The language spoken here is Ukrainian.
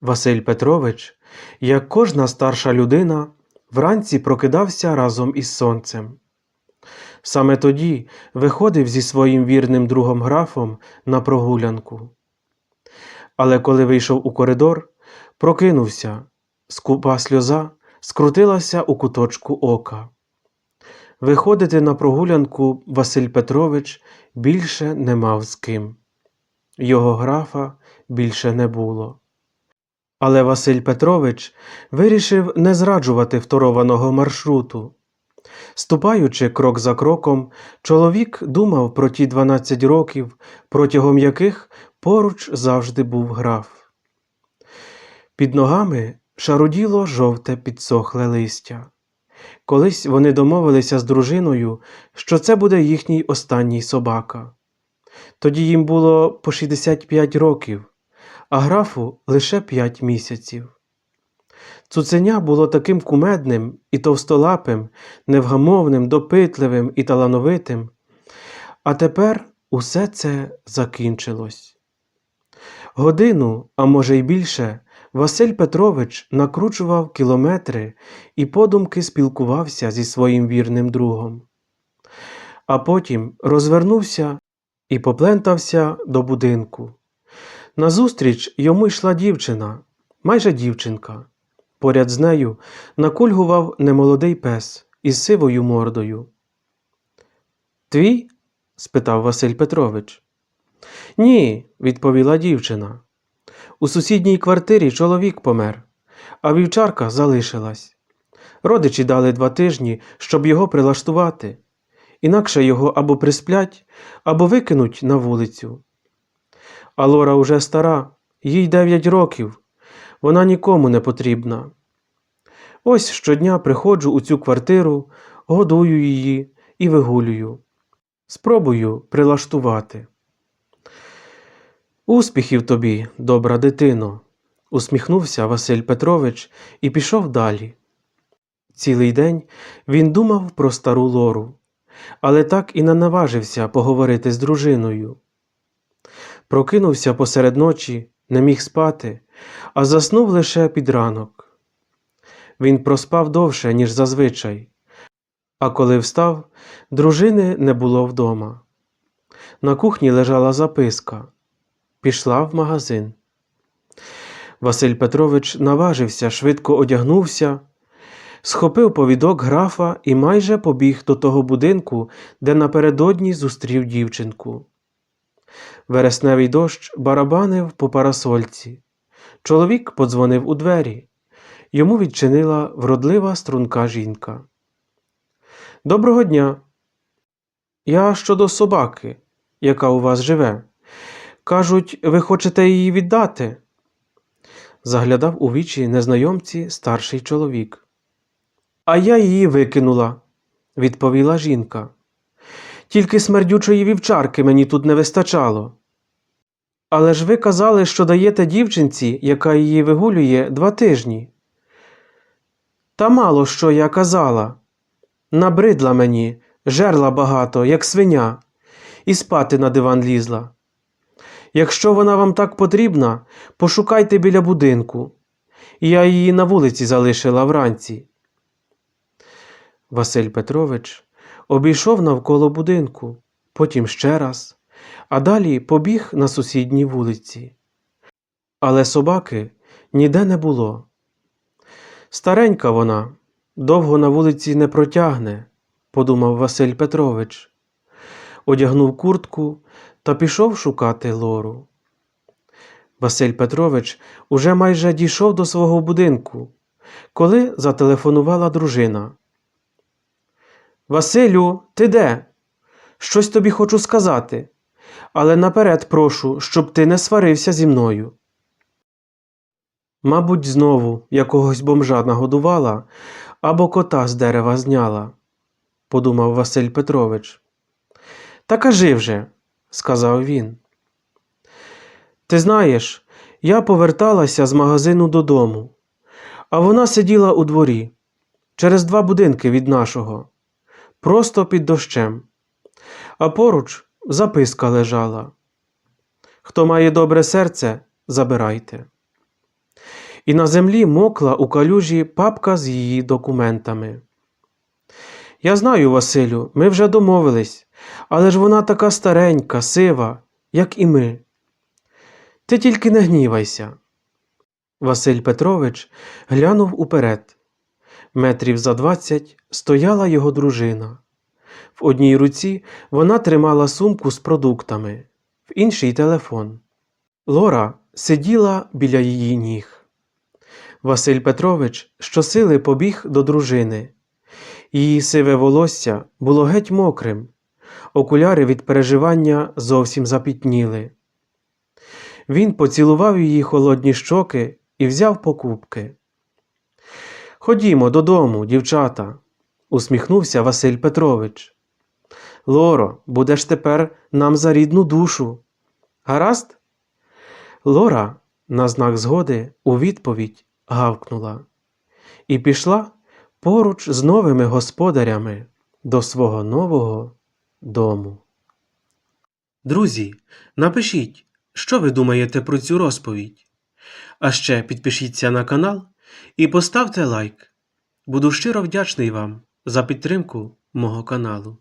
Василь Петрович, як кожна старша людина, вранці прокидався разом із сонцем. Саме тоді виходив зі своїм вірним другом графом на прогулянку. Але коли вийшов у коридор, прокинувся, скупа сльоза скрутилася у куточку ока. Виходити на прогулянку Василь Петрович більше не мав з ким. Його графа більше не було. Але Василь Петрович вирішив не зраджувати второваного маршруту. Ступаючи крок за кроком, чоловік думав про ті 12 років, протягом яких поруч завжди був граф. Під ногами шаруділо жовте підсохле листя. Колись вони домовилися з дружиною, що це буде їхній останній собака. Тоді їм було по 65 років, а графу лише 5 місяців. Цуценя було таким кумедним і товстолапим, невгамовним, допитливим і талановитим. А тепер усе це закінчилось. Годину, а може й більше, Василь Петрович накручував кілометри і подумки спілкувався зі своїм вірним другом. А потім розвернувся і поплентався до будинку. Назустріч йому йшла дівчина, майже дівчинка. Поряд з нею накульгував немолодий пес із сивою мордою. Твій? спитав Василь Петрович. Ні, відповіла дівчина. У сусідній квартирі чоловік помер, а вівчарка залишилась. Родичі дали два тижні, щоб його прилаштувати, інакше його або присплять, або викинуть на вулицю. А Лора уже стара, їй дев'ять років, вона нікому не потрібна. Ось щодня приходжу у цю квартиру, годую її і вигулюю. Спробую прилаштувати. Успіхів тобі, добра дитино, усміхнувся Василь Петрович і пішов далі. Цілий день він думав про стару лору, але так і не наважився поговорити з дружиною. Прокинувся посеред ночі, не міг спати, а заснув лише під ранок. Він проспав довше, ніж зазвичай, а коли встав, дружини не було вдома. На кухні лежала записка пішла в магазин. Василь Петрович наважився, швидко одягнувся, схопив повідок графа і майже побіг до того будинку, де напередодні зустрів дівчинку. Вересневий дощ барабанив по парасольці. Чоловік подзвонив у двері. Йому відчинила вродлива струнка жінка. Доброго дня. Я щодо собаки, яка у вас живе. Кажуть, ви хочете її віддати? Заглядав у вічі незнайомці старший чоловік. А я її викинула, відповіла жінка. Тільки смердючої вівчарки мені тут не вистачало. Але ж ви казали, що даєте дівчинці, яка її вигулює, два тижні. Та мало що я казала. Набридла мені, жерла багато, як свиня, і спати на диван лізла. Якщо вона вам так потрібна, пошукайте біля будинку. Я її на вулиці залишила вранці. Василь Петрович обійшов навколо будинку, потім ще раз, а далі побіг на сусідній вулиці. Але собаки ніде не було. Старенька вона довго на вулиці не протягне, подумав Василь Петрович. Одягнув куртку та пішов шукати лору. Василь Петрович уже майже дійшов до свого будинку, коли зателефонувала дружина. Василю, ти де? Щось тобі хочу сказати, але наперед прошу, щоб ти не сварився зі мною. Мабуть, знову якогось бомжа нагодувала або кота з дерева зняла, подумав Василь Петрович. Та кажи вже, сказав він. Ти знаєш, я поверталася з магазину додому, а вона сиділа у дворі через два будинки від нашого, просто під дощем, а поруч записка лежала. Хто має добре серце, забирайте. і на землі мокла у калюжі папка з її документами. Я знаю, Василю, ми вже домовились, але ж вона така старенька, сива, як і ми. Ти тільки не гнівайся. Василь Петрович глянув уперед. Метрів за двадцять стояла його дружина. В одній руці вона тримала сумку з продуктами, в іншій телефон. Лора сиділа біля її ніг. Василь Петрович щосили побіг до дружини. Її сиве волосся було геть мокрим, окуляри від переживання зовсім запітніли. Він поцілував її холодні щоки і взяв покупки. Ходімо додому, дівчата, усміхнувся Василь Петрович. Лоро, будеш тепер нам за рідну душу. Гаразд? Лора на знак згоди у відповідь гавкнула і пішла поруч з новими господарями до свого нового дому. Друзі, напишіть, що ви думаєте про цю розповідь. А ще підпишіться на канал і поставте лайк. Буду щиро вдячний вам за підтримку мого каналу.